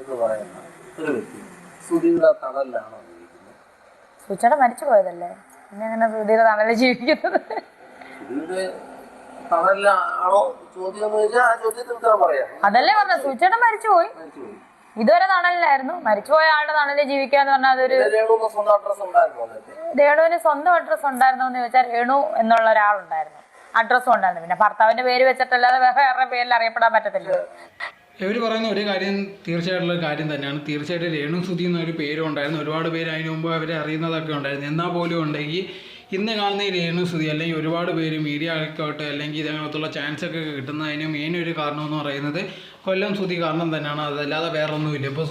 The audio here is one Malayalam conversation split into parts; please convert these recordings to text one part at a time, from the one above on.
എന്ന് പറയുന്ന ഒരു വ്യക്തി. സുധിയുടെ തണലിലാണോ ജീവിക്കുന്നത്? സുചേട്ടൻ മരിച്ചു പോയതല്ലേ? പിന്നെ അങ്ങനെ സുധിയുടെ തണലിൽ ജീവിക്കുന്നത്? സുധിയുടെ തണലിലാണോ ചോദ്യം എന്ന് ആ ചോദ്യത്തിന് ഉത്തരം പറയാം. അതല്ലേ പറഞ്ഞ സുചേട്ടൻ മരിച്ചു പോയി. മരിച്ചുപോയി. ഇതുവരെ തണലിലായിരുന്നു. മരിച്ചുപോയ ആളുടെ തണലിൽ ജീവിക്കാന്ന് പറഞ്ഞാൽ അതൊരു രേണുവിന് സ്വന്തം അഡ്രസ് ഉണ്ടായിരുന്നു രേണുവിന് സ്വന്തം അഡ്രസ്സ് ഉണ്ടായിരുന്നോ എന്ന് ചോദിച്ചാൽ രേണു എന്നുള്ള ഒരാളുണ്ടായിരുന്നു. അഡ്രസ്സും ഉണ്ടായിരുന്നു പിന്നെ ഭർത്താവിന്റെ പേര് വെച്ചിട്ടല്ലാതെ വേറെ പേരിൽ അറിയപ്പെടാൻ പറ്റത്തില്ല. ഇവർ പറയുന്ന ഒരു കാര്യം തീർച്ചയായിട്ടുള്ള കാര്യം തന്നെയാണ്. തീർച്ചയായിട്ടും രേണു സുധി എന്നൊരു പേരും ഉണ്ടായിരുന്നു ഒരുപാട് പേര് അതിന് മുമ്പ് അവരെ അറിയുന്നതൊക്കെ ഉണ്ടായിരുന്നു. എന്നാൽ പോലും ഉണ്ടെങ്കിൽ ഇന്ന് കാണുന്ന ഈ രേണു സ്തുതി അല്ലെങ്കിൽ ഒരുപാട് പേര് മീഡിയ ആയിക്കോട്ടെ അല്ലെങ്കിൽ ഇതിനകത്തുള്ള ചാൻസ് ഒക്കെ കിട്ടുന്നതിന് മെയിൻ ഒരു കാരണം എന്ന് പറയുന്നത് കൊല്ലം സ്തുതി കാരണം തന്നെയാണ്. അതല്ലാതെ വേറെ ഒന്നുമില്ല ഇപ്പോൾ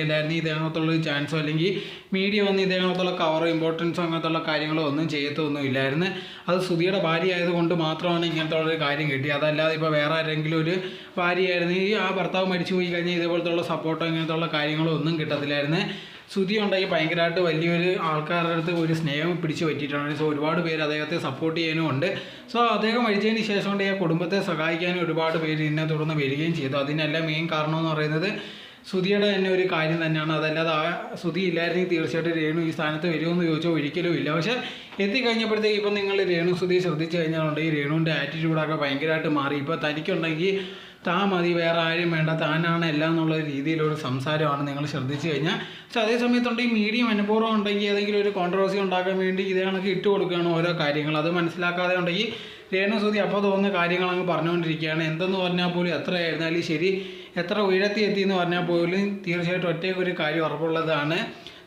അല്ലായിരുന്നു ഇതിനകത്തുള്ള ഒരു ചാൻസോ അല്ലെങ്കിൽ മീഡിയ വന്ന് ഇതിനകത്തുള്ള കവറോ ഇമ്പോർട്ടൻസോ അങ്ങനത്തുള്ള കാര്യങ്ങളോ ഒന്നും ചെയ്യത്തൊന്നും ഇല്ലായിരുന്നു. അത് സുധിയുടെ ഭാര്യ ആയതുകൊണ്ട് മാത്രമാണ് ഇങ്ങനത്തെ ഒരു കാര്യം കിട്ടി അതല്ലാതെ ഇപ്പോൾ വേറെ ആരെങ്കിലും ഒരു ഭാര്യയായിരുന്നെങ്കിൽ ആ ഭർത്താവ് മരിച്ചു പോയി കഴിഞ്ഞാൽ ഇതേപോലത്തുള്ള സപ്പോർട്ടോ ഇങ്ങനത്തുള്ള കാര്യങ്ങളോ ഒന്നും കിട്ടത്തില്ലായിരുന്നു. സുധി ഉണ്ടെങ്കിൽ ഭയങ്കരമായിട്ട് വലിയൊരു ആൾക്കാരുടെ അടുത്ത് ഒരു സ്നേഹം പിടിച്ചു പറ്റിയിട്ടാണ്. സോ ഒരുപാട് പേര് അദ്ദേഹത്തെ സപ്പോർട്ട് ചെയ്യാനും ഉണ്ട്. സോ അദ്ദേഹം മരിച്ചതിന് ശേഷം കൊണ്ട് ആ കുടുംബത്തെ സഹായിക്കാനും ഒരുപാട് പേര് ഇതിനെ തുടർന്ന് വരികയും ചെയ്തു. അതിനെല്ലാം മെയിൻ കാരണം എന്ന് പറയുന്നത് സുധിയുടെ തന്നെ ഒരു കാര്യം തന്നെയാണ്. അതല്ലാതെ ആ സുധി ഇല്ലായിരുന്നെങ്കിൽ തീർച്ചയായിട്ടും രേണു ഈ സ്ഥാനത്ത് വരുമെന്ന് ചോദിച്ചാൽ ഒരിക്കലും ഇല്ല. പക്ഷേ എത്തിക്കഴിഞ്ഞപ്പോഴത്തേക്ക് ഇപ്പം നിങ്ങൾ രേണു സുധി ശ്രദ്ധിച്ചു കഴിഞ്ഞാൽ ഉണ്ടെങ്കിൽ രേണുവിന്റെ ആറ്റിറ്റ്യൂഡൊക്കെ ഭയങ്കരമായിട്ട് മാറി. ഇപ്പോൾ തനിക്കുണ്ടെങ്കിൽ താൻ മതി വേറെ ആരും വേണ്ട താനാണ് എല്ലാം എന്നുള്ള രീതിയിലൊരു സംസാരമാണ് നിങ്ങൾ ശ്രദ്ധിച്ചു കഴിഞ്ഞാൽ. പക്ഷെ അതേ സമയത്തുണ്ട് ഈ മീഡിയം അനുഭവം ഉണ്ടെങ്കിൽ ഏതെങ്കിലും ഒരു കോൺട്രവേഴ്സി ഉണ്ടാക്കാൻ വേണ്ടി ഇതേ കണക്ക് ഇട്ട് കൊടുക്കുകയാണ് ഓരോ കാര്യങ്ങൾ. അത് മനസ്സിലാക്കാതെ ഉണ്ടെങ്കിൽ രേണുസുതി അപ്പോൾ തോന്നുന്ന കാര്യങ്ങൾ അങ്ങ് പറഞ്ഞുകൊണ്ടിരിക്കുകയാണ്. എന്തെന്ന് പറഞ്ഞാൽ പോലും എത്ര ആയിരുന്നാലും ശരി എത്ര ഉയരത്തി എത്തി എന്ന് പറഞ്ഞാൽ പോലും തീർച്ചയായിട്ടും ഒറ്റയ്ക്ക് ഒരു കാര്യം ഉറപ്പുള്ളതാണ്.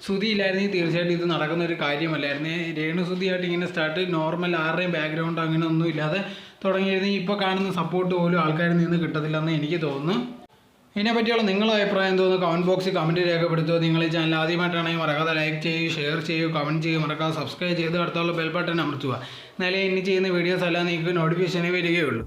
സുതി ഇല്ലായിരുന്നെങ്കിൽ തീർച്ചയായിട്ടും ഇത് നടക്കുന്ന ഒരു കാര്യമല്ലായിരുന്നു. രേണു ശ്രുതിയായിട്ട് ഇങ്ങനെ സ്റ്റാർട്ട് നോർമൽ ആരുടെയും ബാക്ക്ഗ്രൗണ്ട് അങ്ങനെ ഒന്നും ഇല്ലാതെ തുടങ്ങിയിരുന്നെങ്കിൽ ഇപ്പോൾ കാണുന്ന സപ്പോർട്ട് പോലും ആൾക്കാരിൽ നിന്ന് കിട്ടത്തില്ലെന്ന് എനിക്ക് തോന്നുന്നു. ഇതിനെ പറ്റിയുള്ള നിങ്ങളുടെ അഭിപ്രായം തോന്നുന്നു കമന്റ് ബോക്സിൽ കമന്റ് രേഖപ്പെടുത്തുക. നിങ്ങൾ ഈ ചാനൽ ആദ്യമായിട്ടാണെങ്കിൽ മറക്കാതെ ലൈക്ക് ചെയ്യുക ഷെയർ ചെയ്യുക കമന്റ് ചെയ്യുക മറക്കാതെ സബ്സ്ക്രൈബ് ചെയ്ത് അടുത്തുള്ള ബെൽ ബട്ടൺ അമർത്തുക. എന്നാലേ ഇനി ചെയ്യുന്ന വീഡിയോസ് എല്ലാം നിങ്ങൾക്ക് നോട്ടിഫിക്കേഷനേ വരികയുള്ളൂ.